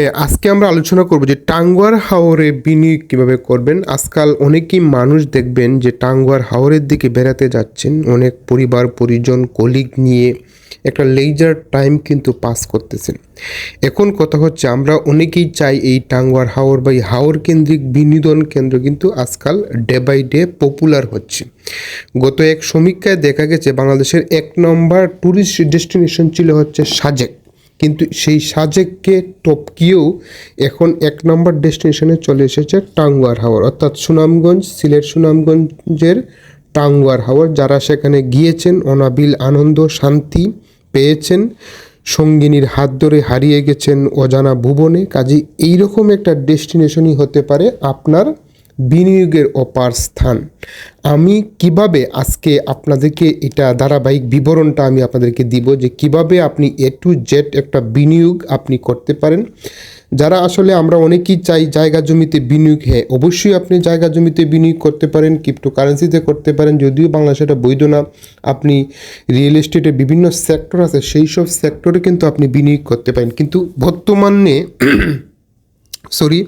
হ্যাঁ আজকে আমরা আলোচনা করব যে টাঙ্গুয়ার হাওরে বিনিয়োগ কীভাবে করবেন। আজকাল অনেকেই মানুষ দেখবেন যে টাঙ্গুয়ার হাওরের দিকে বেড়াতে যাচ্ছেন। অনেক পরিবার, পরিজন কলিগ নিয়ে একটা লেজার টাইম কিন্তু পাস করতেছেন। এখন কথা হচ্ছে আমরা অনেকেই চাই এই টাঙ্গুয়ার হাওর বা এই হাওর কেন্দ্রিক বিনোদন কেন্দ্র কিন্তু আজকাল ডে বাই ডে পপুলার হচ্ছে। গত এক সমীক্ষায় দেখা গেছে বাংলাদেশের এক নম্বর ট্যুরিস্ট ডেস্টিনেশন ছিল হচ্ছে সাজেক। কিন্তু সেই সাজেককে টপকিয়েও এখন এক নম্বর ডেস্টিনেশনে চলে এসেছে টাঙ্গুয়ার হাওর, অর্থাৎ সুনামগঞ্জ, সিলেট সুনামগঞ্জের টাঙ্গুয়ার হাওর, যারা সেখানে গিয়েছেন, অনাবিল আনন্দ, শান্তি পেয়েছেন, সঙ্গিনীর হাত ধরে হারিয়ে গেছেন অজানা ভুবনে। কাজে এইরকম একটা ডেস্টিনেশনই হতে পারে আপনার বিনিয়োগের অপার স্থান। আমি কীভাবে আজকে আপনাদেরকে এটা ধারাবাহিক বিবরণটা আমি আপনাদেরকে দিব যে কীভাবে আপনি এ টু জেড একটা বিনিয়োগ আপনি করতে পারেন। যারা আসলে আমরা অনেকেই চাই জায়গা জমিতে বিনিয়োগ হ্যাঁ অবশ্যই আপনি জায়গা জমিতে বিনিয়োগ করতে পারেন ক্রিপ্টো কারেন্সিতে করতে পারেন, যদিও বাংলাদেশে এটা বৈধ না। আপনি রিয়েল এস্টেটের বিভিন্ন সেক্টর আছে সেই সব সেক্টরে কিন্তু আপনি বিনিয়োগ করতে পারেন। কিন্তু বর্তমানে সরি,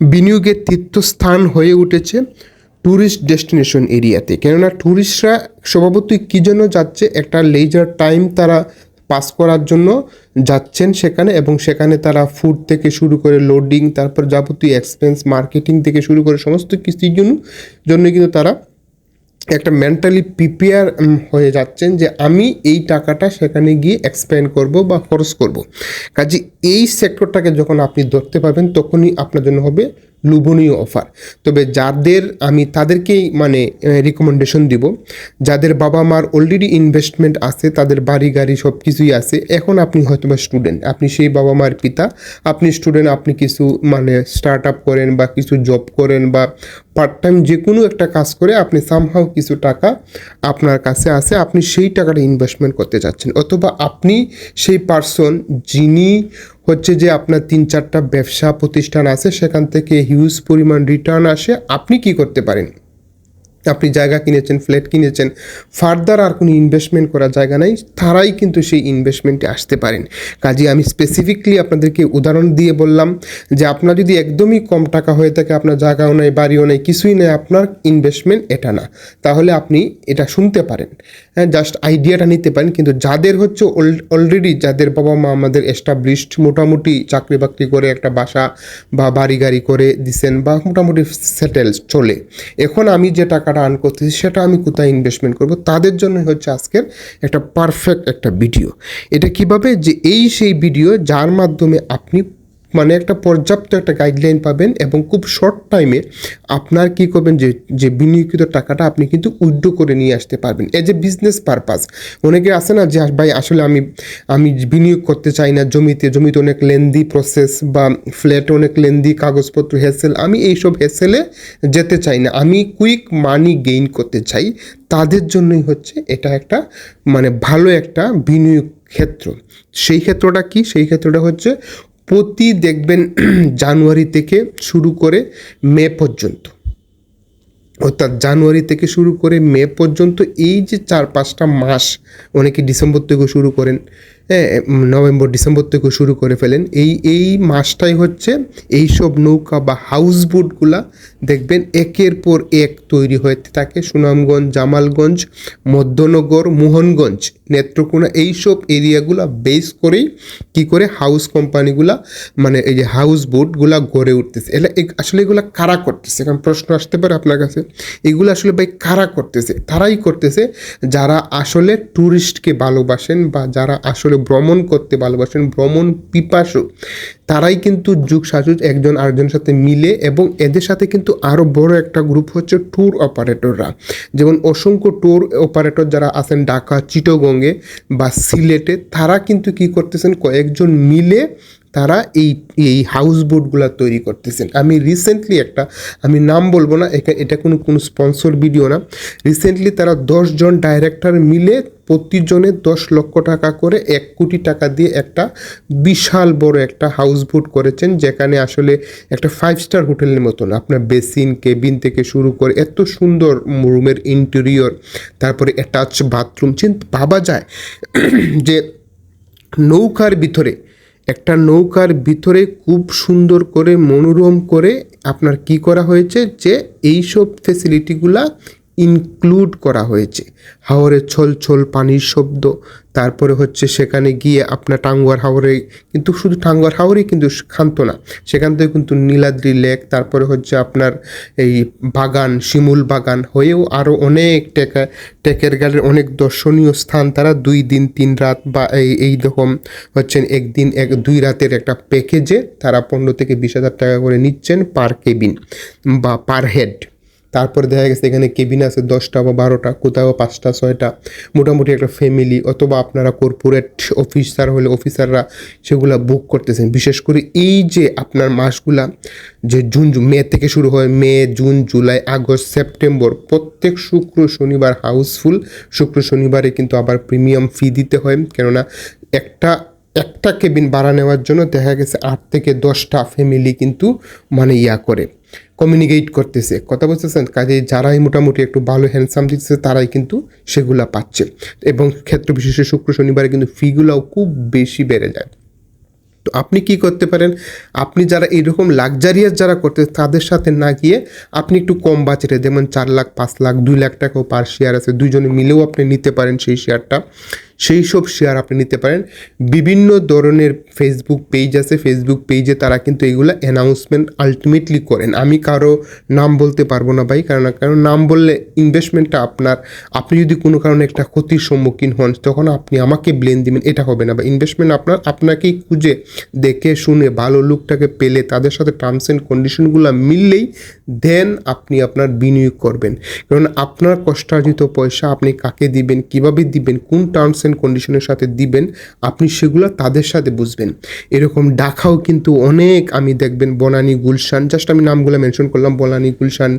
বিনিয়োগের তীর্থস্থান হয়ে উঠেছে ট্যুরিস্ট ডেস্টিনেশন এরিয়াতে কেননা ট্যুরিস্টরা স্বভাবতই কী জন্য যাচ্ছে? একটা লেজার টাইম তারা পাস করার জন্য যাচ্ছেন সেখানে এবং সেখানে তারা ফুড থেকে শুরু করে লোডিং তারপর যাবতীয় এক্সপেন্স মার্কেটিং থেকে শুরু করে সমস্ত কিছুর জন্য জন্য কিন্তু তারা একটা মেন্টালি প্রিপেয়ার হয়ে যাচ্ছেন যে আমি এই টাকাটা সেখানে গিয়ে এক্সপেন্ড করব বা খরচ করব। কাজে এই সেক্টরটাকে যখন আপনি ধরতে পারবেন, তখনই আপনার জন্য হবে লুবনীয় অফার তবে যাদের আমি তাদেরকেই মানে রিকমেন্ডেশন দিব। যাদের বাবা মার অলরেডি ইনভেস্টমেন্ট আছে, তাদের বাড়ি গাড়ি সব কিছুই আছে, এখন আপনি হয়তো বা স্টুডেন্ট আপনি সেই বাবা মার পিতা, আপনি স্টুডেন্ট আপনি কিছু মানে স্টার্ট আপ করেন বা কিছু জব করেন বা পার্ট টাইম যে কোনো একটা কাজ করে আপনি সামহাও কিছু টাকা আপনার কাছে আছে, আপনি সেই টাকাটা ইনভেস্টমেন্ট করতে চাচ্ছেন। অথবা আপনি সেই পার্সন যিনি হচ্ছে যে আপনার তিন চারটা ব্যবসা প্রতিষ্ঠান আছে, সেখান থেকে হিউজ পরিমাণ রিটার্ন আসে। আপনি কি করতে পারেন? আপনি জায়গা কিনেছেন ফ্ল্যাট কিনেছেন ফার্দার আর কোনো ইনভেস্টমেন্ট করার জায়গা নাই, তারাই কিন্তু সেই ইনভেস্টমেন্টে আসতে পারেন। কাজে আমি স্পেসিফিকলি আপনাদেরকে উদাহরণ দিয়ে বললাম যে আপনার যদি একদমই কম টাকা হয়ে থাকে, আপনার জায়গাও নেই, বাড়িও নেই, কিছুই নেই, আপনার ইনভেস্টমেন্ট এটা না। তাহলে আপনি এটা শুনতে পারেন। হ্যাঁ জাস্ট আইডিয়াটা নিতে পারেন, কিন্তু যাদের হচ্ছে অলরেডি যাদের বাবা মা আমাদের এস্টাবলিশড মোটামুটি চাকরি বাকরি করে, একটা বাসা বা বাড়ি গাড়ি করে দিছেন বা মোটামুটি সেটেল চলে। এখন আমি যে টাকাটা আর্ন করতেছি, সেটা আমি কোথায় ইনভেস্টমেন্ট করব? তাদের জন্য হচ্ছে আজকের একটা পারফেক্ট একটা ভিডিও এটা কীভাবে? যে এই সেই ভিডিও যার মাধ্যমে আপনি মানে একটা পর্যাপ্ত একটা গাইডলাইন পাবেন এবং খুব শর্ট টাইমে আপনার কি করবেন যে যে বিনিয়োগিত টাকাটা আপনি কিন্তু উইথড্র করে নিয়ে আসতে পারবেন। এজ এ বিজনেস পারপাস অনেকে আছে না যে, ভাই আসলে আমি আমি বিনিয়োগ করতে চাই না জমিতে। জমিতে অনেক লেন্দি প্রসেস বা ফ্ল্যাটে অনেক লেন্দি কাগজপত্র হেসেল আমি এইসব হেসেলে যেতে চাই না। আমি কুইক মানি গেইন করতে চাই। তাদের জন্যই হচ্ছে এটা একটা মানে ভালো একটা বিনিয়োগ ক্ষেত্র। সেই ক্ষেত্রটা কি? সেই ক্ষেত্রটা হচ্ছে প্রতি দেখবেন জানুয়ারি থেকে শুরু করে মে পর্যন্ত। অর্থাৎ জানুয়ারি থেকে শুরু করে মে পর্যন্ত এই যে চার পাঁচটা মাস, অনেকে ডিসেম্বর থেকে শুরু করেন নভেম্বর, ডিসেম্বর থেকে শুরু করে ফেলেন। এই এই মাসটাই হচ্ছে এই সব নৌকা বা হাউস বোটগুলা দেখবেন একের পর এক তৈরি হয়ে থাকে। সুনামগঞ্জ, জামালগঞ্জ, মধ্যনগর, মোহনগঞ্জ, নেত্রকোনা এইসব এরিয়াগুলা বেস করেই কি করে হাউস কোম্পানিগুলা মানে এই যে হাউস বোটগুলা গড়ে উঠতেছে। এলা আসলে এগুলা কারা করতেছে? কারণ প্রশ্ন আসতে পারে আপনার কাছে। এগুলো আসলে ভাই কারা করতেছে? তারাই করতেছে যারা আসলে ট্যুরিস্টকে ভালোবাসেন বা যারা আসলে ভ্রমণ করতে ভালোবাসেন, ভ্রমণ পিপাসু। তারাই কিন্তু যুগ সাজুজ একজন আরেকজনের সাথে মিলে এবং এদের সাথে কিন্তু আরও বড় একটা গ্রুপ হচ্ছে ট্যুর অপারেটররা যেমন অসংখ্য ট্যুর অপারেটর যারা আছেন ঢাকা, চিটগঙ্গে বা সিলেটে, তারা কিন্তু কি করতেছেন, কয়েকজন মিলে তারা এই এই হাউস বোটগুলো তৈরি করতেছেন। আমি রিসেন্টলি একটা, আমি নাম বলব না এটা কোনো কোনো স্পন্সর ভিডিও না। রিসেন্টলি তারা দশজন ডাইরেক্টর মিলে প্রতিজনে দশ লক্ষ টাকা করে এক কোটি টাকা দিয়ে একটা বিশাল বড় একটা হাউস বোট করেছেন, যেখানে আসলে একটা ফাইভ স্টার হোটেলের মতন। আপনার বেসিন কেবিন থেকে শুরু করে এত সুন্দর রুমের ইন্টেরিয়র তারপরে অ্যাটাচ বাথরুম চিন্তা, ভাবা যায় যে নৌকার ভিতরে একটা নৌকার ভিতরে খুব সুন্দর করে মনোরম করে আপনার কি করা হয়েছে যে এইসব ফেসিলিটিগুলা ইনক্লুড করা হয়েছে। হাওরে ছল ছল পানির শব্দ তারপরে হচ্ছে সেখানে গিয়ে আপনার টাঙ্গুয়ার হাওরে কিন্তু শুধু টাঙ্গুয়ার হাওরেই কিন্তু ক্ষান্ত না। সেখান থেকে কিন্তু নীলাদ্রি লেক, তারপরে হচ্ছে আপনার এই বাগান, শিমুল বাগান হয়েও আরও অনেক টেকা, টেকের গালের অনেক দর্শনীয় স্থান। তারা দুই দিন, তিন রাত বা এই এই রকম হচ্ছেন একদিন, এক, দুই রাতের একটা প্যাকেজে তারা পনেরো থেকে বিশ হাজার টাকা করে নিচ্ছেন পার কেবিন বা পার হেড তারপরে দেখা গেছে এখানে কেবিন আছে দশটা বা বারোটা, কোথাও পাঁচটা, ছয়টা। মোটামুটি একটা ফ্যামিলি অথবা আপনারা কর্পোরেট অফিসার হলে অফিসাররা সেগুলা বুক করতেছেন। বিশেষ করে এই যে আপনার মাসগুলা যে জুন মে থেকে শুরু হয়, May, June, July, August, September, প্রত্যেক শুক্র, শনিবার হাউসফুল শুক্র, শনিবারে কিন্তু আবার প্রিমিয়াম ফি দিতে হয়, কেননা একটা একটা কেবিন ভাড়া নেওয়ার জন্য দেখা গেছে আট থেকে দশটা ফ্যামিলি কিন্তু মানে ইয়া করে। কমিউনিকেট করতেছে। কথা বুঝতেছেন কাজে যারাই মোটামুটি একটু ভালো হ্যান্ডসাম দিতেছে, তারাই কিন্তু সেগুলা পাচ্ছে। এবং ক্ষেত্র বিশেষে শুক্র শনিবারে কিন্তু ফিগুলাও খুব বেশি বেড়ে যায়। তো আপনি কি করতে পারেন? আপনি যারা এইরকম লাক্সারিয়াস যারা করতে তাদের সাথে না গিয়ে আপনি একটু কম বাজেটে, যেমন চার লাখ, পাঁচ লাখ, দুই লাখ টাকাও পার শেয়ার আছে দুজনে মিলেও আপনি নিতে পারেন সেই শেয়ারটা সেই সব শেয়ার আপনি নিতে পারেন। বিভিন্ন ধরনের ফেসবুক পেজ আছে। ফেসবুক পেজে তারা কিন্তু এগুলো অ্যানাউন্সমেন্ট আলটিমেটলি করেন। আমি কারও নাম বলতে পারব না ভাই, কারণ কারণ নাম বললে ইনভেস্টমেন্টটা আপনার, আপনি যদি কোনো কারণে একটা ক্ষতির সম্মুখীন হন, তখন আপনি আমাকে ব্লেম দিবেন, এটা হবে না বা ইনভেস্টমেন্ট আপনার, আপনাকেই খুঁজে, দেখে, শুনে, ভালো লোকটাকে পেলে, তাদের সাথে টার্মস অ্যান্ড কন্ডিশনগুলো মিললেই দেন আপনি আপনার বিনিয়োগ করবেন। কারণ আপনার কষ্টার্জিত পয়সা আপনি কাকে দিবেন, কীভাবে দিবেন, কোন টার্মস কন্ডিশনের সাথে দিবেন, আপনি সেগুলো তাদের সাথে বুঝবেন। এরকম ডাকাও কিন্তু অনেক, আমি দেখবেন বনানী গুলশান জাস্ট আমি নামগুলো মেনশন করলাম, বনানী গুলশান,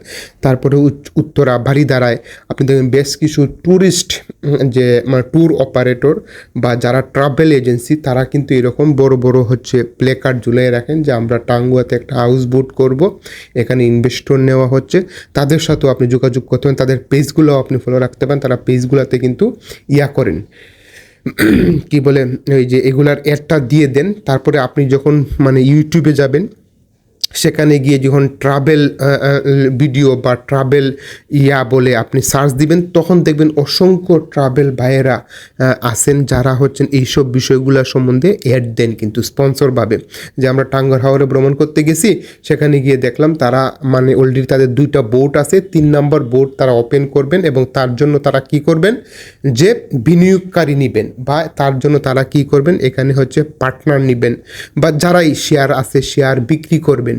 তারপরে উত্তরা বাড়িদারায় আপনি দেখবেন বেশ কিছু ট্যুরিস্ট যে মানে ট্যুর অপারেটর বা যারা ট্রাভেল এজেন্সি তারা কিন্তু এরকম বড় বড় হচ্ছে প্লে কার্ড ঝুলিয়ে রাখেন যে, আমরা টাঙ্গুয়াতে একটা হাউস বোট করব, এখানে ইনভেস্টর নেওয়া হচ্ছে, তাদের সাথেও আপনি যোগাযোগ করতে পারেন, তাদের পেজগুলো আপনি ফলো রাখতে পারেন, তারা পেজগুলোতে কিন্তু ইয়া করেন। কি বলে ওই যে এগুলার অ্যাডটা দিয়ে দেন। তারপরে আপনি যখন মানে ইউটিউবে যাবেন সেখানে গিয়ে যখন ট্রাভেল ভিডিও বা ট্রাভেল ইয়া বলে আপনি সার্চ দিবেন, তখন দেখবেন অসংখ্য ট্রাভেল ভাইয়েরা আছেন যারা হচ্ছেন এইসব বিষয়গুলো সম্বন্ধে অ্যাড দেন, কিন্তু স্পন্সরভাবে যে আমরা টাঙ্গর হাওরে ভ্রমণ করতে গেছি, সেখানে গিয়ে দেখলাম তারা মানে অলরেডি তাদের দুইটা বোট আছে, তিন নম্বর বোট তারা ওপেন করবেন এবং তার জন্য তারা কি করবেন? যে বিনিয়োগকারী নেবেন বা তার জন্য তারা কি করবেন? এখানে হচ্ছে পার্টনার নেবেন। বা যারাই শেয়ার আছে শেয়ার বিক্রি করবেন।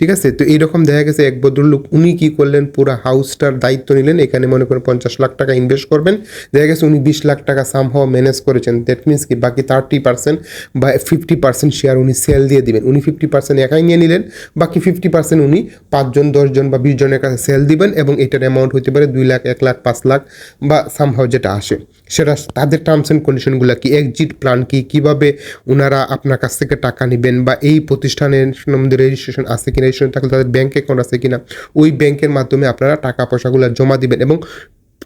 ঠিক আছে? তো এইরকম দেখা গেছে এক ভদ্রলোক, উনি কি করলেন? পুরো হাউসটার দায়িত্ব নিলেন। এখানে মনে করেন পঞ্চাশ লাখ টাকা ইনভেস্ট করবেন। দেখা গেছে উনি বিশ লাখ টাকা সামহাও ম্যানেজ করেছেন। দ্যাট মিনস কি? বাকি থার্টি পার্সেন্ট বা ফিফটি পার্সেন্ট শেয়ার উনি সেল দিয়ে দিবেন। উনি ফিফটি পার্সেন্ট একাই নিয়ে নিলেন। বাকি ফিফটি পার্সেন্ট উনি পাঁচজন, দশজন বা বিশ জনের কাছে সেল দিবেন এবং এটার অ্যামাউন্ট হতে পারে দুই লাখ, এক লাখ, পাঁচ লাখ বা সামহাও যেটা আসে। সেটা তাদের টার্মস অ্যান্ড কন্ডিশনগুলো কি? এক্সিট প্ল্যান কি? কীভাবে ওনারা আপনার কাছ থেকে টাকা নেবেন বা এই প্রতিষ্ঠানের রেজিস্ট্রেশন আছে কিনা? রেজিস্ট্রেশন থাকলে তাদের ব্যাঙ্ক অ্যাকাউন্ট আছে কিনা, ওই ব্যাংকের মাধ্যমে আপনারা টাকা পয়সাগুলো জমা দিবেন এবং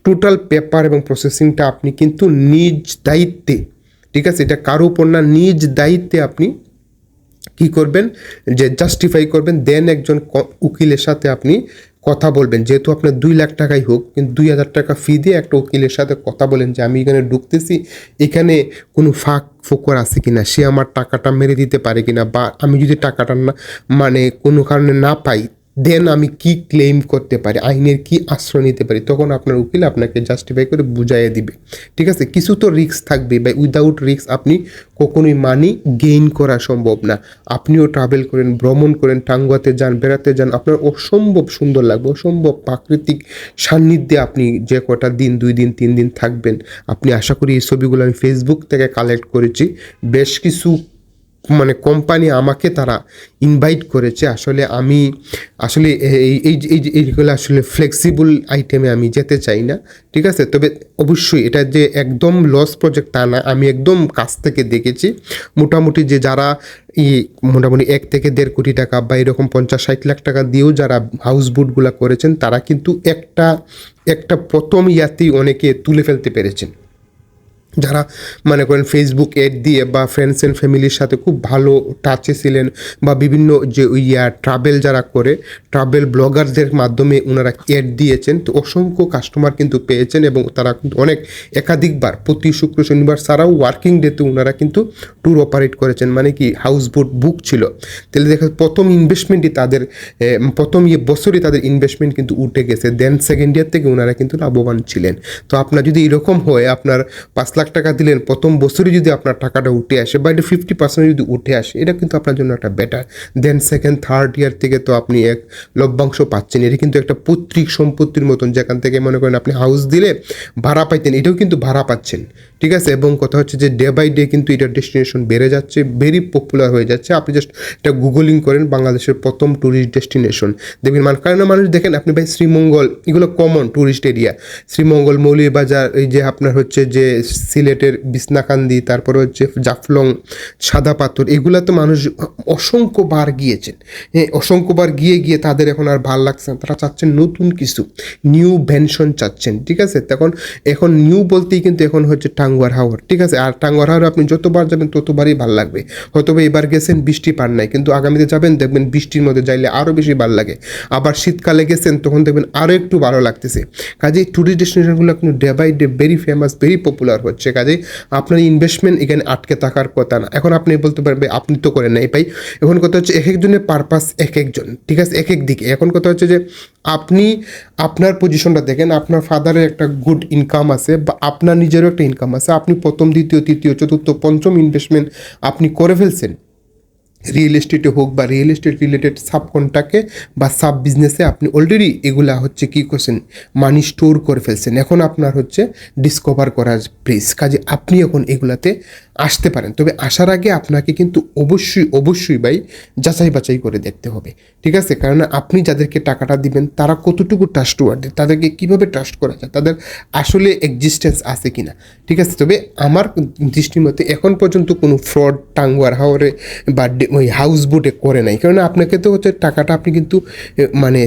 টোটাল পেপার এবং প্রসেসিংটা আপনি কিন্তু নিজ দায়িত্বে, ঠিক আছে? এটা কারও উপর না, নিজ দায়িত্বে আপনি কি করবেন? যে জাস্টিফাই করবেন দেন একজন উকিলের সাথে আপনি কথা বলবেন। যেহেতু আপনার দুই লাখ টাকাই হোক, কিন্তু দুই হাজার টাকা ফি দিয়ে একটা উকিলের সাথে কথা বলেন যে, আমি এখানে ঢুকতেছি, এখানে কোনো ফাঁক ফোকর আছে কিনা? সে আমার টাকাটা মেরে দিতে পারে কিনা? বা আমি যদি টাকাটা না মানে কোনো কারণে না পাই দেন আমি কি ক্লেম করতে পারি? আইনের কি আশ্রয় নিতে পারি? তখন আপনার উকিল আপনাকে জাস্টিফাই করে বুঝাইয়ে দিবে। ঠিক আছে? কিছু তো রিস্ক থাকবে বা উইদাউট রিস্ক আপনি কখনোই মানি গেইন করা সম্ভব না। আপনিও ট্রাভেল করেন, ভ্রমণ করেন, টাঙ্গুয়াতে যান, বেড়াতে যান, আপনার অসম্ভব সুন্দর লাগবে, অসম্ভব প্রাকৃতিক সান্নিধ্যে আপনি যে কটা দিন, দুই দিন, তিন দিন থাকবেন। আপনি আশা করি এই ছবিগুলো আমি ফেসবুক থেকে কালেক্ট করেছি। বেশ কিছু মানে কোম্পানি আমাকে তারা ইনভাইট করেছে। আসলে আমি, আসলে এই এই এই এইগুলো আসলে ফ্লেক্সিবল আইটেমে আমি যেতে চাই না, ঠিক আছে? তবে অবশ্যই এটা যে একদম লস প্রজেক্ট তা না, আমি একদম কাছ থেকে দেখেছি। মোটামুটি যে যারা ই, মোটামুটি এক থেকে দেড় কোটি টাকা বা এরকম পঞ্চাশ, ষাট লাখ টাকা দিয়েও যারা হাউস বোটগুলো করেছেন, তারা কিন্তু একটা একটা প্রথম ইয়াতেই অনেকে তুলে ফেলতে পেরেছেন। যারা মনে করেন ফেসবুক এড দিয়ে বা ফ্রেন্ডস অ্যান্ড ফ্যামিলির সাথে খুব ভালো টাচে ছিলেন বা বিভিন্ন যে ইয়া ট্রাভেল যারা করে ট্রাভেল ব্লগারদের মাধ্যমে ওনারা এড দিয়েছেন, তো অসংখ্য কাস্টমার কিন্তু পেয়েছেন এবং তারা কিন্তু অনেক একাধিকবার প্রতি শুক্র শনিবার ছাড়াও ওয়ার্কিং ডেতে ওনারা কিন্তু ট্যুর অপারেট করেছেন। মানে কি হাউস বোট বুক ছিল। তাহলে দেখা প্রথম ইনভেস্টমেন্টই তাদের প্রথম ইয়ে বছরই তাদের ইনভেস্টমেন্ট কিন্তু উঠে গেছে। দেন সেকেন্ড ইয়ার থেকে ওনারা কিন্তু লাভবান ছিলেন। তো আপনার যদি এরকম হয়, আপনার পাঁচ লাখ টাকা দিলেন, প্রথম বছরই যদি আপনার টাকাটা উঠে আসে বা এটা ফিফটি পার্সেন্ট যদি উঠে আসে, এটা কিন্তু আপনার জন্য একটা better then second third year থেকে তো আপনি এক লভ্যাংশ পাচ্ছেন। এটা কিন্তু একটা পৈতৃক সম্পত্তির মতন, যেখান থেকে মনে করেন আপনি হাউস দিলে ভাড়া পাইতেন, এটাও কিন্তু ভাড়া পাচ্ছেন। ঠিক আছে? এবং কথা হচ্ছে যে ডে বাই ডে কিন্তু এটার ডেস্টিনেশন বেড়ে যাচ্ছে ভেরি পপুলার হয়ে যাচ্ছে। আপনি জাস্ট এটা গুগলিং করেন, বাংলাদেশের প্রথম ট্যুরিস্ট ডেস্টিনেশন দেখবেন মানুষ কারণ মানুষ দেখেন, আপনি ভাই শ্রীমঙ্গল, এগুলো common tourist area Sreemangal Moulvibazar এই যে আপনার হচ্ছে যে সিলেটের বিছনাকান্দি, তারপরে হচ্ছে জাফলং, সাদা পাথর এগুলা তো মানুষ অসংখ্যবার গিয়েছেন। হ্যাঁ অসংখ্যবার গিয়ে গিয়ে তাদের এখন আর ভালো লাগছে না। তারা চাচ্ছেন নতুন কিছু নিউ ভেনশন চাচ্ছেন, ঠিক আছে? তখন, এখন নিউ বলতেই কিন্তু এখন হচ্ছে টাঙ্গুয়ার হাওয়ার ঠিক আছে? আর টাঙ্গুয়ার হাওয়ার আপনি যতবার যাবেন ততবারই ভালো লাগবে। হয়তো এবার গেছেন, বৃষ্টি পান নাই, কিন্তু আগামীতে যাবেন, দেখবেন বৃষ্টির মধ্যে যাইলে আরও বেশি ভালো লাগে। আবার শীতকালে গেছেন, তখন দেখবেন আরও একটু ভালো লাগতেছে। কাজেই ট্যুরিস্ট ডেস্টিনেশনগুলো কিন্তু day by day very famous very popular হচ্ছে। কাজেই আপনার ইনভেস্টমেন্ট এখানে আটকে থাকার কথা না। এখন আপনি বলতে পারবেন আপনি তো করেন নাই, ভাই। এখন কথা হচ্ছে এক একজনের পারপাস এক একজন, ঠিক আছে? এক এক দিকে। এখন কথা হচ্ছে যে আপনি আপনার পজিশনটা দেখেন, আপনার ফাদারের একটা গুড ইনকাম আছে বা আপনার নিজেরও একটা ইনকাম আছে। আপনি প্রথম, দ্বিতীয়, তৃতীয়, চতুর্থ, পঞ্চম ইনভেস্টমেন্ট আপনি করে ফেলছেন। রিয়েল এস্টেটে হোক বা রিয়েল এস্টেট রিলেটেড সাব কন্ট্রাক্টে বা সাব বিজনেসে আপনি অলরেডি এগুলা হচ্ছে কী করছেন মানি স্টোর করে ফেলছেন। এখন আপনার হচ্ছে ডিসকভার করার প্লেস কাজে আপনি এখন এগুলাতে আসতে পারেন। তবে আসার আগে আপনাকে কিন্তু অবশ্যই অবশ্যই ভাই যাচাই বাছাই করে দেখতে হবে। ঠিক আছে? কারণ আপনি যাদেরকে টাকাটা দিবেন, তারা কতটুকু ট্রাস্ট ওয়ার্ডে তাদেরকে কীভাবে ট্রাস্ট করা যায়? তাদের আসলে এক্সিস্টেন্স আছে কিনা? ঠিক আছে? তবে আমার দৃষ্টির মতে এখন পর্যন্ত কোনো ফ্রড টাঙ্গুয়ার হাওয়ারে বা ওই হাউস বোটে করে নাই। কারণ আপনাকে তো হচ্ছে টাকাটা আপনি কিন্তু মানে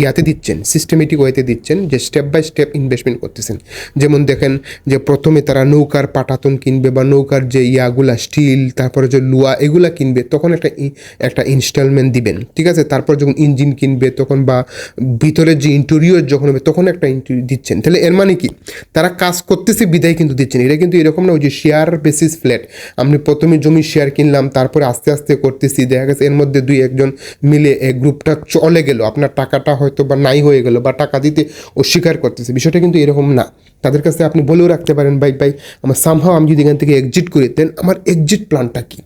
ইয়াতে দিচ্ছেন সিস্টেমেটিক ওয়েতে দিচ্ছেন, যে স্টেপ বাই স্টেপ ইনভেস্টমেন্ট করতেছেন। যেমন দেখেন যে প্রথমে তারা নৌকার পাটাতন কিনবে বা নৌকার যে ইয়াগুলা, স্টিল, তারপরে যে লুয়া, এগুলা কিনবে, তখন একটা একটা ইনস্টলমেন্ট দিবেন, ঠিক আছে? তারপর যখন ইঞ্জিন কিনবে, তখন বা ভিতরের যে ইন্টেরিয়র যখন হবে, তখন একটা দিচ্ছেন। তাহলে এর মানে কি? তারা কাজ করতেছে, বিদায় কিন্তু দিচ্ছেন। এটা কিন্তু এরকম না, ওই যে শেয়ার বেসিস ফ্ল্যাট আমি প্রথমে জমি শেয়ার কিনলাম, তারপরে আস্তে আস্তে করতেছি, দেখা গেছে এর মধ্যে দুই একজন মিলে এই গ্রুপটা চলে গেল। আপনার টাকাটা হয়তো বা নাই হয়ে গেল, বা টাকা দিতে অস্বীকার করতেছে। বিষয়টা কিন্তু এরকম না। তাদের কাছে আপনি বলেও রাখতে পারেন, ভাই ভাই, আমার সামহাও আমি যদি এখান থেকে এক্সিট করি দেন আমার এক্সিট প্ল্যানটা কি?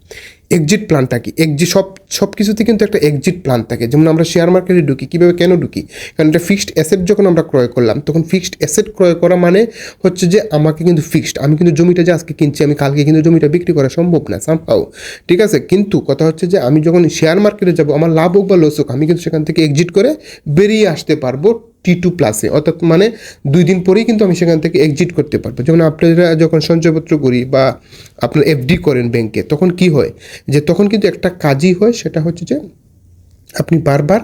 এক্সিট প্ল্যানটা কি? এক্সিট সব সব কিছুতে কিন্তু একটা এক্সিট প্ল্যান থাকে। যেমন আমরা শেয়ার মার্কেটে ঢুকি, কীভাবে কেন ঢুকি? কারণ একটা ফিক্সড অ্যাসেট যখন আমরা ক্রয় করলাম, তখন ফিক্সড অ্যাসেট ক্রয় করা মানে হচ্ছে যে আমাকে কিন্তু ফিক্সড আমি কিন্তু জমিটা যে আজকে কিনছি, আমি কালকে কিন্তু জমিটা বিক্রি করা সম্ভব না সামহাও ঠিক আছে? কিন্তু কথা হচ্ছে যে আমি যখন শেয়ার মার্কেটে যাব, আমার লাভ হোক বা লস হোক, আমি কিন্তু সেখান থেকে এক্সিট করে বেরিয়ে আসতে পারব টি টু প্লাসে অর্থাৎ মানে দুই দিন পরেই কিন্তু আমি সেখান থেকে এক্সিট করতে পারব। যেমন আপনারা যখন সঞ্চয়পত্র করি বা আপনার এফডি করেন ব্যাংকে তখন কি হয়? যে তখন কিন্তু একটা কাজই হয়, সেটা হচ্ছে যে আপনি বারবার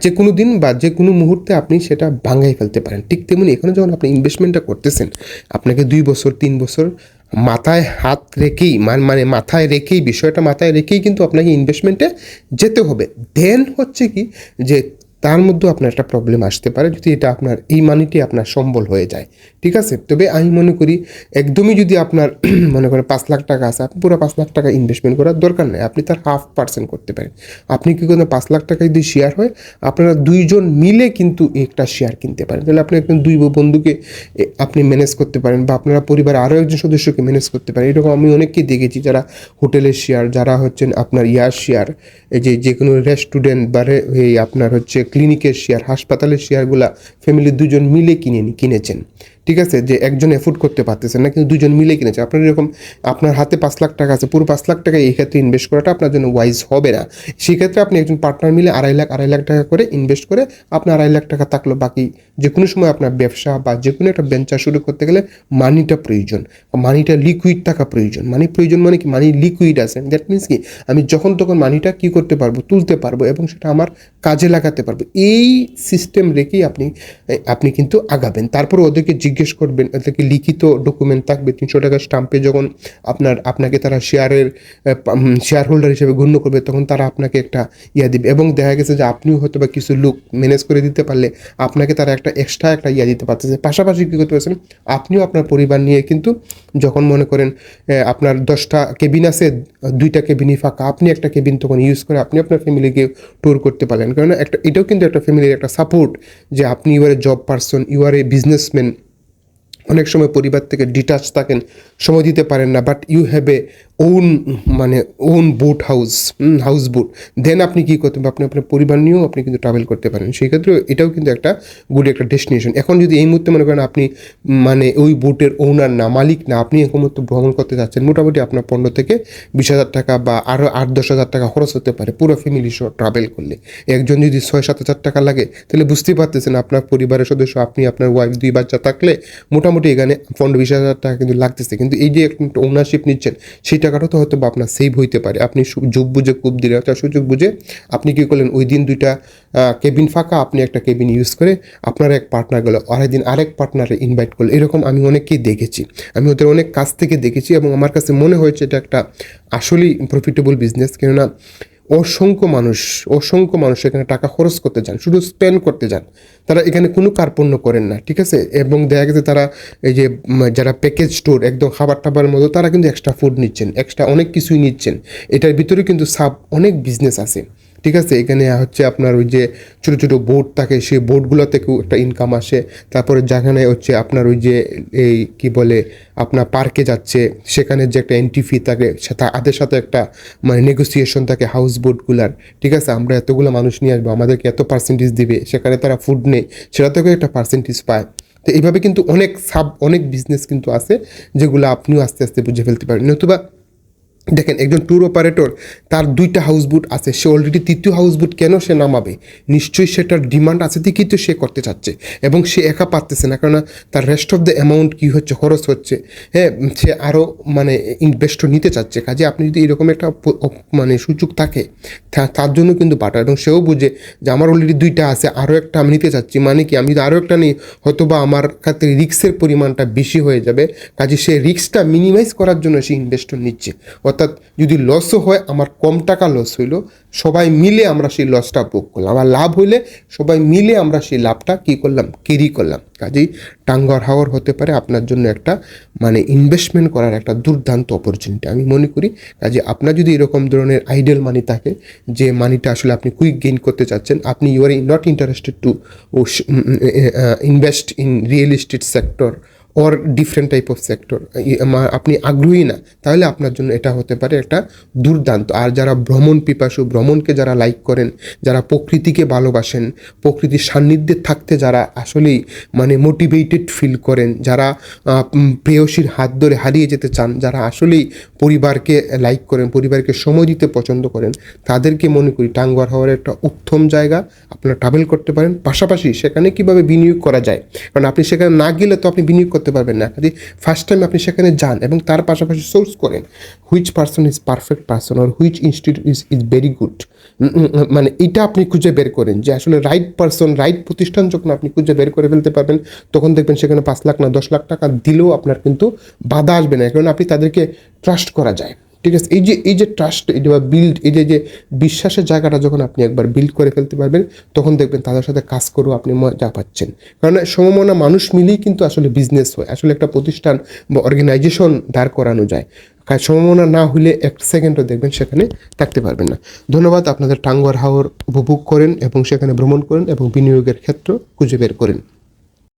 যে কোনো দিন বা যে কোনো মুহূর্তে আপনি সেটা ভাঙাই ফেলতে পারেন। ঠিক তেমনি এখানে যখন আপনি ইনভেস্টমেন্টটা করতেছেন, আপনাকে দুই বছর, তিন বছর মাথায় হাত রেখেই, মান- মানে মাথায় রেখেই, বিষয়টা মাথায় রেখেই কিন্তু আপনাকে ইনভেস্টমেন্টে যেতে হবে। দেন হচ্ছে কি? যে তার মধ্যেও আপনার একটা প্রবলেম আসতে পারে যদি এটা আপনার এই মানিটি আপনার সম্বল হয়ে যায়। ঠিক আছে? তবে আমি মনে করি একদমই যদি আপনার মনে করেন পাঁচ লাখ টাকা আছে, আপনি পুরো পাঁচ লাখ টাকা ইনভেস্টমেন্ট করার দরকার নেই। আপনি তার হাফ পার্সেন্ট করতে পারেন। আপনি কি করেন পাঁচ লাখ টাকা যদি শেয়ার হয়, আপনারা দুইজন মিলে কিন্তু একটা শেয়ার কিনতে পারেন। তাহলে আপনি একজন দুই বন্ধুকে আপনি ম্যানেজ করতে পারেন বা আপনারা পরিবার আরও একজন সদস্যকে ম্যানেজ করতে পারেন। এরকম আমি অনেককেই দেখেছি যারা হোটেলের শেয়ার যারা হচ্ছেন আপনার ইয়ার শেয়ার এই যে যে কোনো রেস্টুরেন্ট বা আপনার হচ্ছে ক্লিনিকের শেয়ার হাসপাতালের শেয়ারগুলা ফ্যামিলির দুজন মিলে কিনে কিনেছেন। ঠিক আছে? যে একজন এফোর্ড করতে পারতেছেন না, কিন্তু দুজন মিলে কিনেছে। আপনার এরকম, আপনার হাতে পাঁচ লাখ টাকা আছে, পুরো পাঁচ লাখ টাকা এই ক্ষেত্রে ইনভেস্ট করাটা আপনার জন্য ওয়াইজ হবে না। সেক্ষেত্রে আপনি একজন পার্টনার মিলে আড়াই লাখ আড়াই লাখ টাকা করে ইনভেস্ট করে আপনার আড়াই লাখ টাকা থাকল। বাকি যে কোনো সময় আপনার ব্যবসা বা যে কোনো একটা ভেঞ্চার শুরু করতে গেলে মানিটা প্রয়োজন। মানিটা লিকুইড টাকা প্রয়োজন। মানি প্রয়োজন মানে কি? মানি লিকুইড আছে। দ্যাট মিনস কি? আমি যখন তখন মানিটা কি করতে পারব, তুলতে পারব এবং সেটা আমার কাজে লাগাতে পারব। এই সিস্টেম রেখেই আপনি আপনি কিন্তু আগাবেন। তারপর ওদেরকে জিজ্ঞেস জিজ্ঞেস করবেন এদেরকে লিখিত ডকুমেন্ট থাকবে। তিনশো টাকা স্টাম্পে যখন আপনার, আপনাকে তারা শেয়ারের শেয়ার হোল্ডার হিসেবে গণ্য করবে, তখন তারা আপনাকে একটা ইয়া দিবে। এবং দেখা গেছে যে আপনিও হয়তো বা কিছু লুক ম্যানেজ করে দিতে পারলে আপনাকে তারা একটা এক্সট্রা একটা ইয়া দিতে পারতেছে। পাশাপাশি কী করতে পারছেন, আপনিও আপনার পরিবার নিয়ে কিন্তু যখন মনে করেন আপনার দশটা কেবিন আছে, দুইটা কেবিনই ফাঁকা, আপনি একটা কেবিন তখন ইউজ করে আপনি আপনার ফ্যামিলিকে ট্যুর করতে পারেন কারণ একটা, এটাও কিন্তু একটা ফ্যামিলির একটা সাপোর্ট যে আপনি you are a job person you are a businessman অনেক সময় পরিবার থেকে ডিটাচ থাকেন। সময় দিতে পারেন না but you have a own মানে own boat house house boat then আপনি কী করতে পারেন, আপনি আপনার পরিবার নিয়েও আপনি কিন্তু ট্রাভেল করতে পারেন। সেই ক্ষেত্রে এটাও কিন্তু একটা গুড একটা ডেস্টিনেশন এখন যদি এই মুহূর্তে মনে করেন আপনি মানে ওই বোটের ওনার না, মালিক না, আপনি এখন মুহূর্তে ভ্রমণ করতে যাচ্ছেন, মোটামুটি আপনার পনেরো থেকে বিশ হাজার টাকা বা আরও আট, দশ হাজার টাকা খরচ হতে পারে পুরো ফ্যামিলি সহ ট্রাভেল করলে। একজন যদি ছয়, সাত হাজার টাকা লাগে, তাহলে বুঝতেই পারতেছেন আপনার পরিবারের সদস্য, আপনি আপনার ওয়াইফ দুই বাচ্চা থাকলে মোটামুটি এখানে পনেরো, বিশ হাজার টাকা কিন্তু লাগতেছে। কিন্তু এই যে একটা ওনারশিপ নিচ্ছেন, সেই টাকাটা তো হয়তো বা আপনার সেভ হইতে পারে। আপনি যোগ বুঝে কূপ দিলে অর্থাৎ সুযোগ বুঝে আপনি কী করলেন, ওই দিন দুইটা কেবিন ফাঁকা, আপনি একটা কেবিন ইউজ করে আপনার এক পার্টনার গেলো আরেক দিন আরেক পার্টনারে ইনভাইট করল। এরকম আমি অনেককেই দেখেছি। আমি ওদের অনেক কাছ থেকে দেখেছি এবং আমার কাছে মনে হয়েছে এটা একটা আসলেই প্রফিটেবল বিজনেস কেননা অসংখ্য মানুষ অসংখ্য মানুষ এখানে টাকা খরচ করতে যান শুধু স্পেন্ড করতে যান তারা এখানে কোনো কার্পণ্য করেন না, ঠিক আছে? এবং দেখা গেছে তারা এই যে যারা প্যাকেজ স্টোর একদম খাবার টাবারের মতো, তারা কিন্তু এক্সট্রা ফুড নিচ্ছেন এক্সট্রা অনেক কিছুই নিচ্ছেন। এটার ভিতরে কিন্তু সাব অনেক বিজনেস আছে। ঠিক আছে? এখানে হচ্ছে আপনার ওই যে ছোটো ছোটো বোট থাকে, সেই বোটগুলো থেকেও একটা ইনকাম আসে। তারপরে যেখানে হচ্ছে আপনার ওই যে এই কি বলে, আপনার পার্কে যাচ্ছে, সেখানে যে একটা এন্ট্রি ফি থাকে তাদের সাথে একটা মানে নেগোসিয়েশন থাকে হাউস বোটগুলার ঠিক আছে? আমরা এতগুলো মানুষ নিয়ে আসব, আমাদেরকে এত পার্সেন্টেজ দিবে, সেখানে তারা ফুড নেই, সেটা থেকেও একটা পার্সেন্টেজ পায়। তো এইভাবে কিন্তু অনেক সাব অনেক বিজনেস কিন্তু আছে, যেগুলো আপনিও আস্তে আস্তে বুঝে ফেলতে পারেন নতুবা দেখেন, একজন ট্যুর অপারেটর তার দুইটা হাউস বুট আছে। সে অলরেডি তৃতীয় হাউস বুট কেন সে নামাবে? নিশ্চয়ই সেটার ডিমান্ড আছে দেখেই তো সে করতে চাচ্ছে এবং সে একা পারতেছে না। কেননা তার রেস্ট অফ দ্য অ্যামাউন্ট কী হচ্ছে, খরচ হচ্ছে হ্যাঁ সে আরও মানে ইনভেস্টর নিতে চাচ্ছে। কাজে আপনি যদি এরকম একটা মানে সুযোগ থাকে তার জন্য কিন্তু বাটার এবং সেও বুঝে যে আমার অলরেডি দুইটা আছে আরও একটা আমি নিতে চাচ্ছি। মানে কি, আমি যদি আরও একটা নিই হয়তো বা আমার কাছে রিক্সের পরিমাণটা বেশি হয়ে যাবে। কাজে সে রিক্সটা মিনিমাইজ করার জন্য সে ইনভেস্টর নিচ্ছে। অর্থাৎ যদি লসও হয়, আমার কম টাকা লস হইল, সবাই মিলে আমরা সেই লসটা ভোগ করলাম। আবার লাভ হইলে সবাই মিলে আমরা সেই লাভটা কী করলাম? ক্যারি করলাম। কাজেই টাঙ্গর হাওয়ার হতে পারে আপনার জন্য একটা মানে ইনভেস্টমেন্ট করার একটা দুর্দান্ত অপরচুনিটি আমি মনে করি, কাজে আপনার যদি এরকম ধরনের আইডিয়াল মানি থাকে, যে মানিটা আসলে আপনি কুইক গেইন করতে চাচ্ছেন, আপনি you are not interested to invest in real estate sector or different type of sector আপনি আগ্রহী না, তাহলে আপনার জন্য এটা হতে পারে একটা দুর্দান্ত। আর যারা ভ্রমণ পিপাসু, ভ্রমণকে যারা লাইক করেন, যারা প্রকৃতিকে ভালোবাসেন, প্রকৃতির সান্নিধ্যে থাকতে যারা আসলেই মানে মোটিভেটেড ফিল করেন, যারা প্রেয়সীর হাত ধরে হারিয়ে যেতে চান, যারা আসলেই পরিবারকে লাইক করেন, পরিবারকে সময় দিতে পছন্দ করেন, তাদেরকে মনে করি টাঙ্গুয়ার হওয়ার একটা উত্তম জায়গা। আপনারা ট্রাভেল করতে পারেন। পাশাপাশি সেখানে কীভাবে বিনিয়োগ করা যায়? কারণ আপনি সেখানে না গেলে তো আপনি বিনিয়োগ করতে পারবেন না। কাজে ফার্স্ট টাইম আপনি সেখানে যান এবং তার পাশাপাশি সোর্স করেন which person is perfect person R which institute is is very good মানে এটা আপনি খুঁজে বের করেন যে আসলে রাইট পার্সন রাইট প্রতিষ্ঠান যখন আপনি খুঁজে বের করে ফেলতে পারবেন, তখন দেখবেন সেখানে পাঁচ লাখ না দশ লাখ টাকা দিলেও আপনার কিন্তু বাধা আসবে না। কারণ আপনি তাদেরকে ট্রাস্ট করা যায়। ঠিক আছে? এই যে এই যে ট্রাস্ট এই যে বা বিল্ড এই যে যে বিশ্বাসের জায়গাটা যখন আপনি একবার বিল্ড করে ফেলতে পারবেন, তখন দেখবেন তাদের সাথে কাজ করেও আপনি মজা পাচ্ছেন। কারণ সমমনা মানুষ মিলেই কিন্তু আসলে বিজনেস হয়, আসলে একটা প্রতিষ্ঠান বা অর্গানাইজেশন দাঁড় করানো যায়। কাজ সম্ভাবনা না হলে এক সেকেন্ডও দেখবেন সেখানে থাকতে পারবেন না। ধন্যবাদ, আপনাদের টাঙ্গুয়ার হাওর উপভোগ করেন এবং সেখানে ভ্রমণ করেন এবং বিনিয়োগের ক্ষেত্র খুঁজে বের করেন।